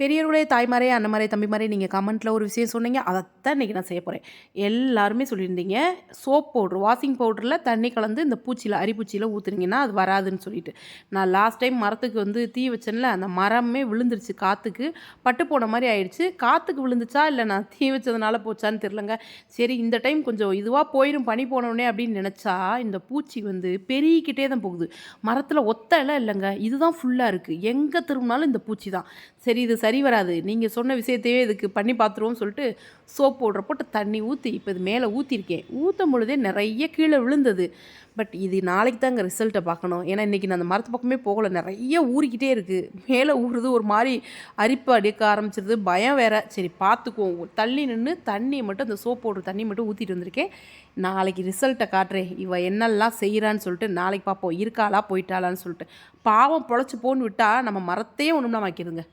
பெரியவர்களே தாய்மாரே அண்ணமாரே தம்பிமாரே நீங்கள் கமெண்ட்டில் ஒரு விஷயம் சொன்னீங்க அதைத்தான் இன்றைக்கி நான் செய்ய போகிறேன் எல்லாருமே சொல்லியிருந்தீங்க சோப் பவுட்ரு வாஷிங் பவுடரில் தண்ணி கலந்து இந்த பூச்சியில் அரிப்பூச்சியில் ஊற்றுனீங்கன்னா அது வராதுன்னு சொல்லிட்டு. நான் லாஸ்ட் டைம் மரத்துக்கு வந்து தீ வச்சேன்ல அந்த மரமே விழுந்துருச்சு காற்றுக்கு பட்டு போன மாதிரி ஆயிடுச்சு. காற்றுக்கு விழுந்துச்சா இல்லை நான் தீ வச்சதுனால போச்சான்னு தெரிலங்க சரி இந்த டைம் கொஞ்சம் இதுவாக போயிடும் பனி போனோடனே அப்படின்னு நினச்சா இந்த பூச்சி வந்து பெருகிக்கிட்டே தான் போகுது. மரத்தில் ஒத்த இலை இல்லைங்க. இதுதான் ஃபுல்லாக இருக்குது எங்கே திரும்பினாலும் இந்த பூச்சி தான் சரி இது சரி சரி வராது. நீங்கள் சொன்ன விஷயத்தையே இதுக்கு பண்ணி பார்த்துருவோம்னு சொல்லிட்டு சோப் போடுற போட்டு தண்ணி ஊற்றி இப்போ இது மேலே ஊற்றிருக்கேன் ஊற்றும் பொழுதே நிறைய கீழே விழுந்தது. பட் இது நாளைக்கு தாங்க ரிசல்ட்டை பார்க்கணும். ஏன்னா இன்றைக்கி நான் அந்த மரத்து பக்கமே போகலை. நிறைய ஊறிக்கிட்டே இருக்குது மேலே ஊறுது ஒரு மாதிரி அரிப்பு அடிக்க ஆரம்பிச்சிருது. பயம் வேற. சரி பார்த்துக்குவோம் தள்ளி நின்று தண்ணியை மட்டும் அந்த சோப் போடுற தண்ணி மட்டும் ஊற்றிட்டு வந்திருக்கேன். நாளைக்கு ரிசல்ட்டை காட்டுறேன். இவன் என்னெல்லாம் செய்கிறான்னு சொல்லிட்டு நாளைக்கு பார்ப்போம். இருக்காளா போயிட்டாளான்னு சொல்லிட்டு. பாவம் பொழைச்சி போன்னு விட்டால் நம்ம மரத்தையே ஒன்றும்னா வைக்கிறதுங்க